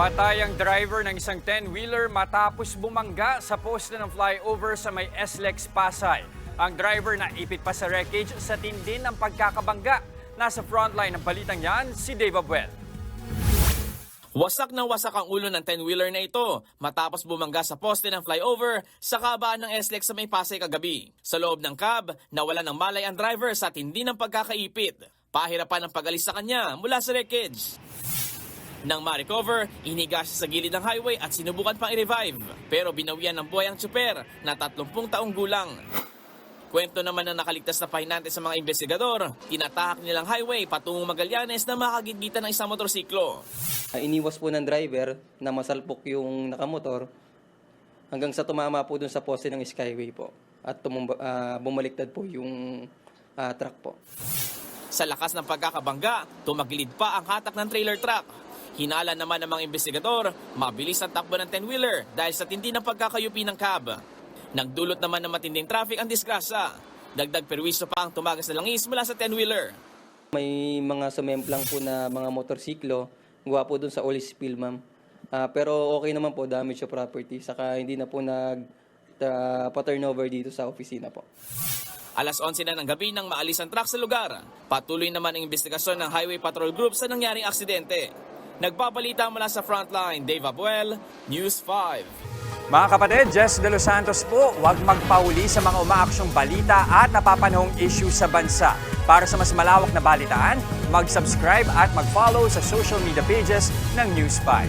Patay ang driver ng isang 10-wheeler matapos bumangga sa poste ng flyover sa may SLEX Pasay. Ang driver na ipit pa sa wreckage sa tindi ng pagkakabangga. Nasa frontline ng balitang yan, si Dave Abuel. Wasak na wasak ang ulo ng 10-wheeler na ito matapos bumangga sa poste ng flyover sa kabaan ng SLEX sa may Pasay kagabi. Sa loob ng cab, nawala ng malay ang driver sa tindi ng pagkakaipit. Pahirapan ang pag-alis sa kanya mula sa wreckage. Nang ma-recover, iniga siya sa gilid ng highway at sinubukan pang i-revive. Pero binawian ng buhay ang tsuper na 30 taong gulang. Kwento naman ng nakaligtas na pahinante sa mga investigador, tinatahak nilang highway patungong Magallanes na makagitgitan ng isang motorsiklo. Ah, iniwas po ng driver na masalpok yung nakamotor hanggang sa tumama po dun sa poste ng Skyway po. At tumumba, ah, bumaliktad po yung ah, truck po. Sa lakas ng pagkakabangga, tumagilid pa ang hatak ng trailer truck. Hinala naman ng mga investigador, mabilis ang takbo ng 10-wheeler dahil sa tindi ng pagkakayupi ng cab. Nagdulot naman ng matinding traffic ang disgrasya. Dagdag perwiso pa ang tumagas na langis mula sa 10-wheeler. May mga sumemplang po na mga motorsiklo, gawa po dun sa oil spill, ma'am. Ah, pero okay naman po, damage sa property. Saka hindi na po nag ah, pa-turnover dito sa opisina po. Alas 11 na ng gabi nang maalis ang truck sa lugar. Patuloy naman ang investigasyon ng Highway Patrol Group sa nangyaring aksidente. Nagbabalita mula sa frontline, Dave Abuel, News 5. Mga kapatid, Jess De Los Santos po, huwag magpauli sa mga umaaksyong balita at napapanahong issue sa bansa. Para sa mas malawak na balitaan, mag-subscribe at mag-follow sa social media pages ng News 5.